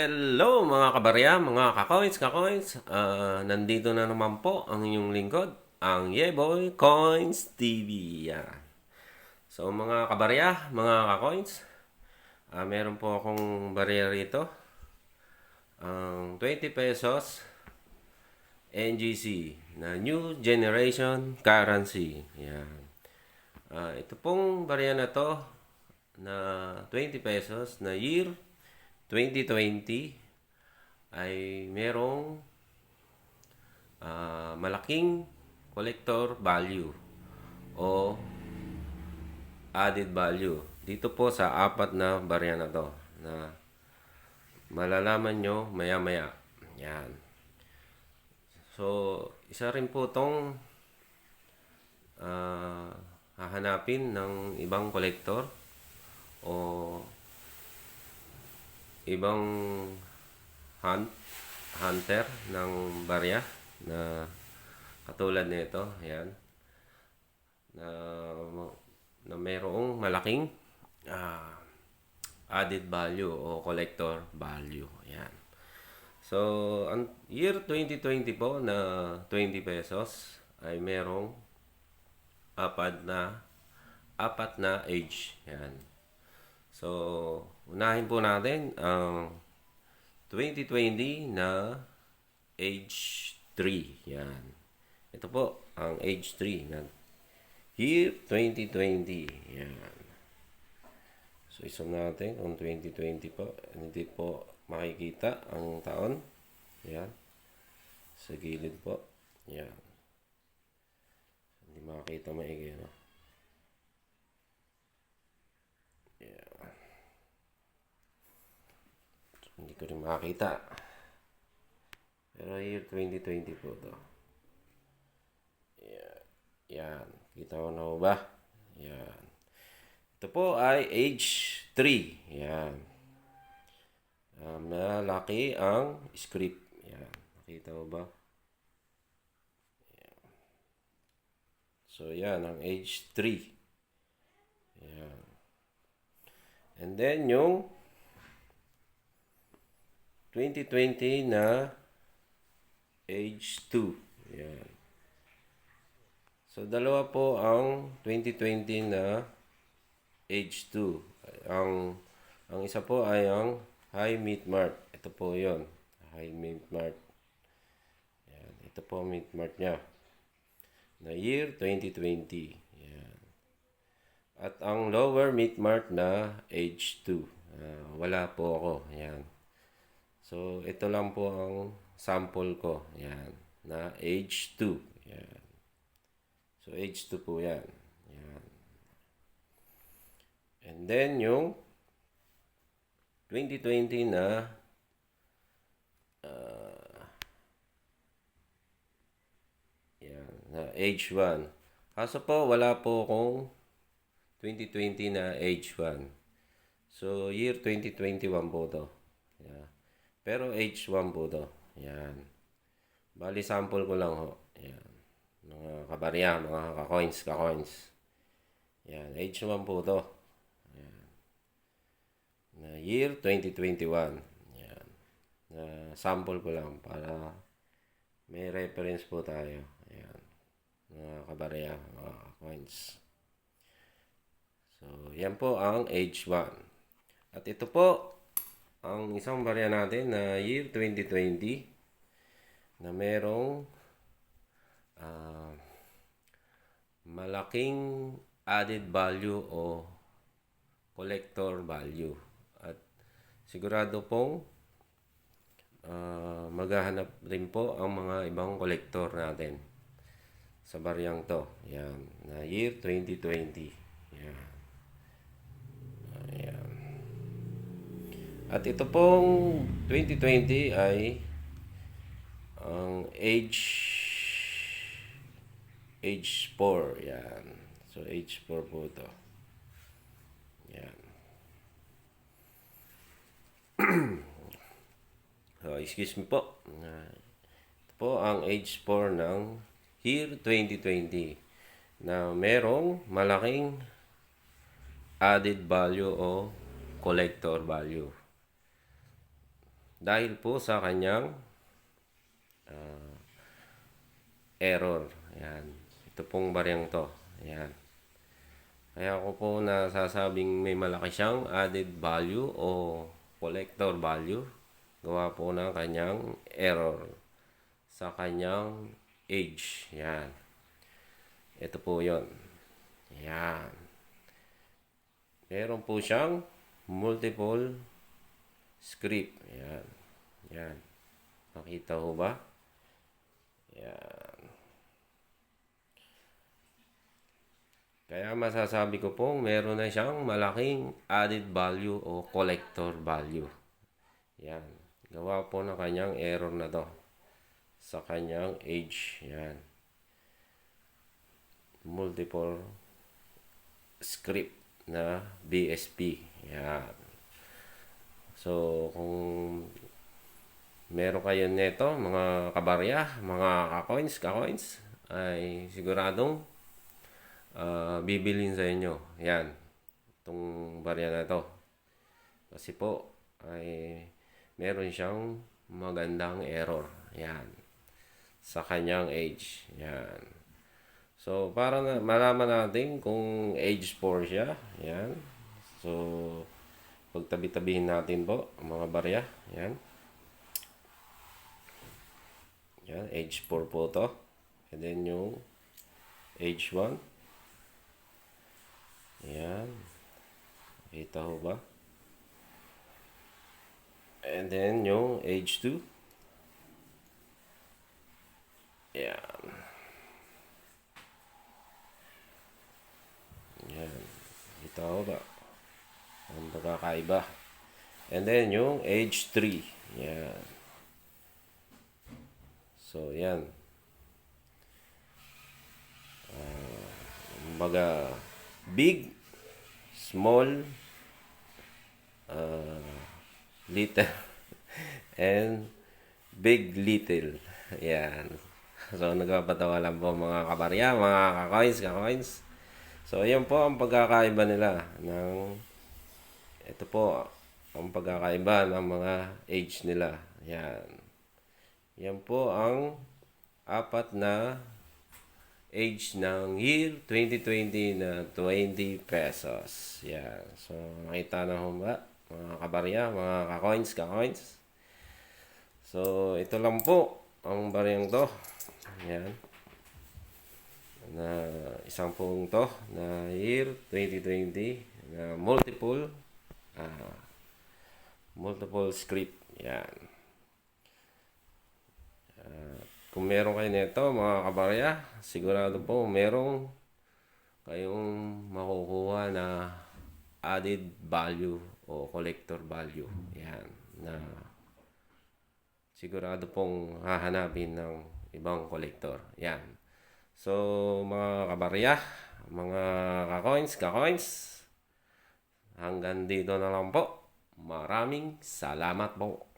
Hello mga kabarya, mga kakoins, kakoins. Ah, nandito na naman po ang inyong lingkod, ang Yeboy Coins TV. Yan. So mga kabarya, mga kakoins, ah, meron po akong barya rito. Ang 20 pesos NGC na New Generation Currency. Yan. Ah, ito pong barya na to na 20 pesos na year 2020 ay merong ah, malaking collector value o added value. Dito po sa apat na barya na to na malalaman nyo maya maya yan. So isa rin po tong ah, hahanapin ng ibang collector o ibang hunt, hunter ng barya na katulad nito, yan. Na na mayroong malaking ah, added value o collector value. Yan. So, ang year 2020 po na 20 pesos ay merong apat na apat na age. Yan. So, unahin po natin ang 2020 na age 3. Yan. Ito po ang age 3 na year 2020. Yan. So, isum natin kung 2020 po. Hindi po makikita ang taon. Yan. Sa gilid po. Yan. Hindi makakita maigi. No? Hindi ko rin makakita. Pero year 2020 po to. Yeah. Yan. Kita ko na ho ba? Yan. Ito po ay age 3. Yan. Um, malaki ang script. Yan. Nakita mo ba? Yan. So, yan. Ang age 3. Yan. And then, yung 2020 na age 2. Yan. So, dalawa po ang 2020 na age 2. Ang, ang isa po ay ang high meat mark. Ito po yon High meat mark. Yan. Ito po meat mark niya. Na year 2020. Yan. At ang lower meat mark na age 2. Ah, wala po ako. Yan. So, ito lang po ang sample ko. Yan. Na age 2. Yan. So, age 2 po yan. Yan. And then, yung 2020 na ah, yan, na age 1. Kaso po, wala po akong 2020 na age 1. So, year 2021 po to. Yeah. Pero age 1 po to. Yan. Bali, sample ko lang ho. Yan. Mga kabarya, mga ka-coins, ka-coins. Yan. Age 1 po to. Yan. Na year 2021. Yan. Na sample ko lang para may reference po tayo. Yan. Mga kabarya, mga ka-coins. So, yan po ang age 1. At ito po, ang isang barya natin na year 2020 na merong ah, malaking added value o collector value. At sigurado pong ah, maghahanap rin po ang mga ibang collector natin sa baryang to. Yan, na year 2020. Yan. At ito pong 2020 ay ang age age 4. Yan. So, age 4 po ito. Yan. oh, excuse me po. Ito po ang age 4 ng year 2020 na merong malaking added value o collector value. Dahil po sa kanyang ah, error. Yan. Ito pong bariyang to. Yan. Kaya ako po nasasabing may malaki siyang added value o collector value. Gawa po ng kanyang error sa kanyang age. Yan. Ito po yon. Yan. Meron po siyang multiple script. Yan. Yan. Makita ho ba? Yan. Kaya masasabi ko pong meron na siyang malaking added value o collector value. Yan. Gawa po ng kanyang error na to. Sa kanyang age. Yan. Multiple script na BSP. Yan. So, kung meron kayo neto, mga kabarya, mga kakoins, kakoins, ay siguradong ah, bibilin sa inyo. Yan. Itong barya na to. Kasi po, ay meron siyang magandang error. Yan. Sa kanyang age. Yan. So, para na, malaman natin kung age 4 siya. Yan. So, pagtabi-tabihin natin po ang mga barya. Yan. Yan, age 4 po to. And then yung age 1. Yan. Kita ho ba? And then yung age 2. Yan. Yan. Kita ho ba? Ang pagkakaiba. And then yung age 3. Yan. So, yan. Ah, Kumbaga, big, small, uh, little, and big, little. Yan. So, nagpapatawa lang po mga kabarya, mga kakoins, kakoins. So, yan po ang pagkakaiba nila ng ito po ang pagkakaiba ng mga age nila. Yan. Yan po ang apat na age ng year 2020 na 20 pesos. Yan. So, nakita na ho ba? Mga kabarya, mga kakoins, kakoins. So, ito lang po ang baryang to. Yan. Na isang pong to na year 2020 na multiple ah, multiple script. Yan. Ah, kung meron kayo nito, mga kabarya, sigurado po merong kayong makukuha na added value o collector value. Yan. Na sigurado pong hahanapin ng ibang collector. Yan. So, mga kabarya, mga kakoins, kakoins, hanggang dito na lang po. Maraming salamat po.